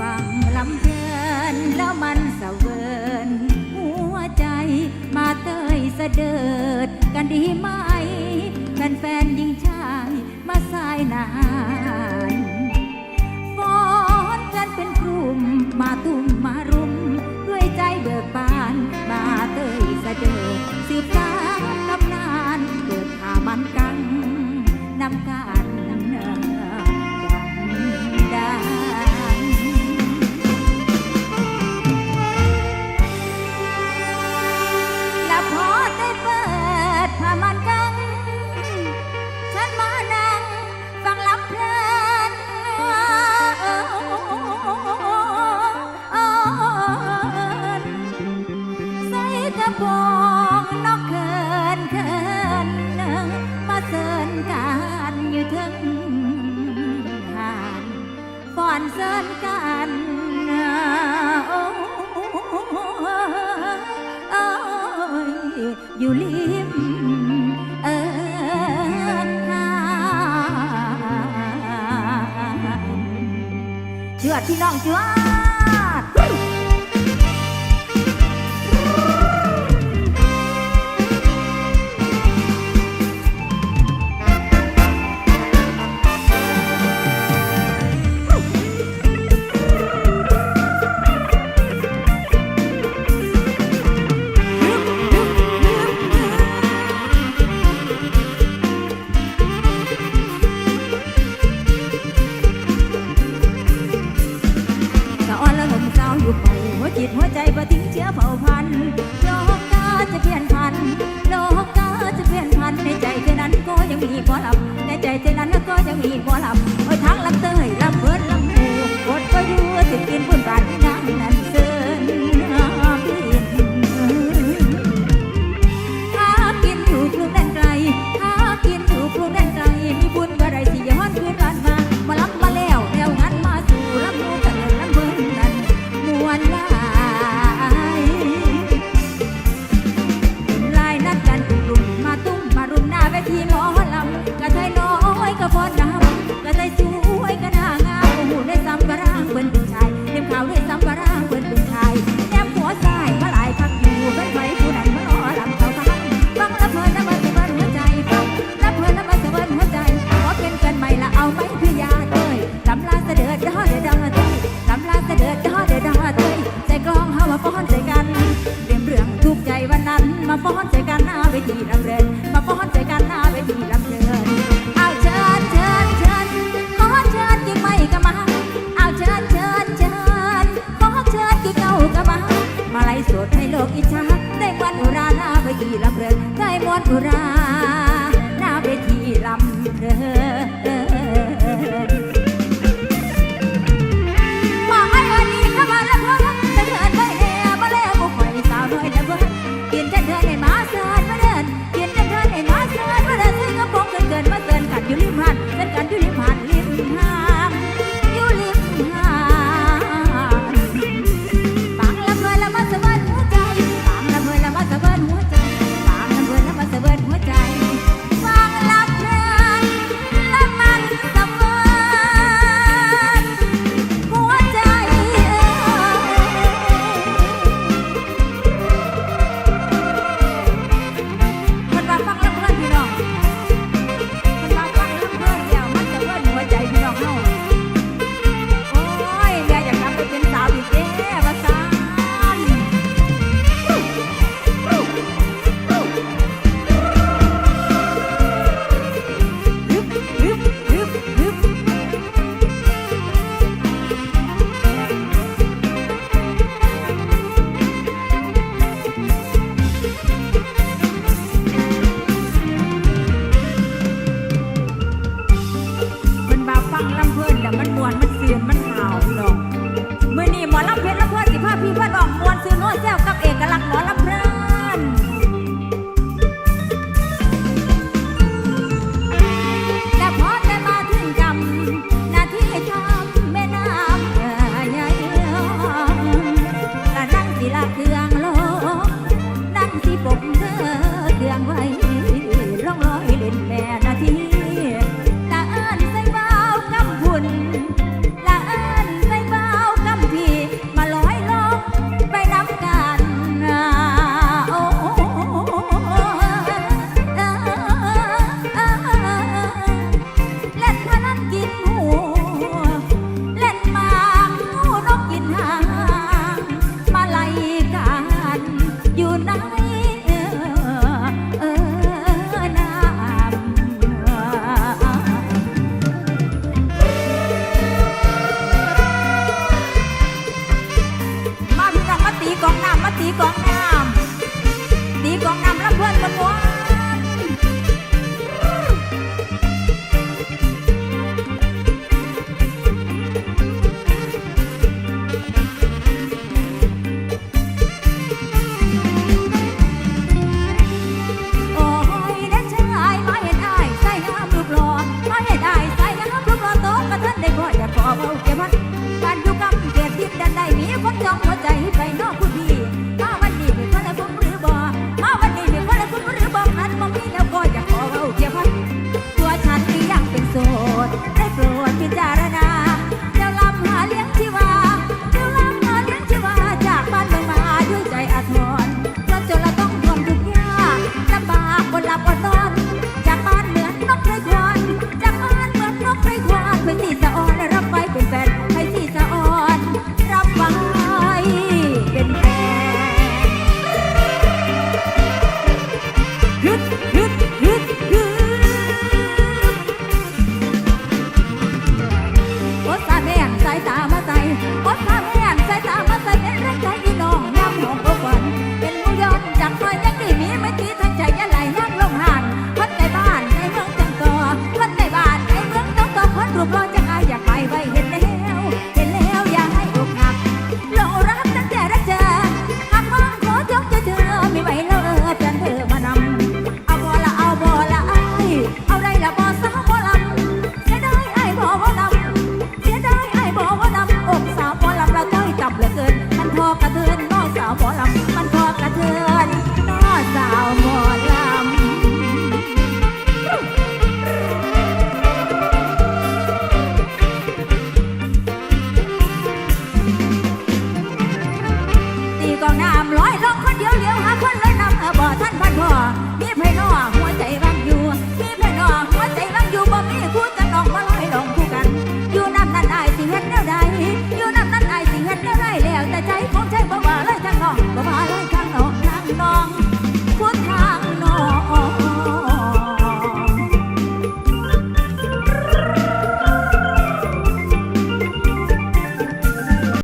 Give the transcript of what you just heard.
ฟังลำเพลินแล้วมันสะเวินหัวใจมาเตยสะเดิดกันดีไหม ก่อนเสินกันโอ้ยอยู่ลิมเออทานเจือดพี่น้องเจือ กิจหัวใจบ่ทิ้งเชื้อเผา วทีลำเพลินได้มวนธุราหน้าเวทีลำเพลิน กองนามตีกองน้ำรับเพื่อนมันว ลัเหลือเกิน มันพอกระเทือนน้องสาวหมอลำมันพอกระเทือนน้องสาวหมอลำตีกองน้ำร้อยลงคนเดียวเลี้ยวหาคนเลยนำเออบ่ท่านพันพ่อ แต่ใจของฉัน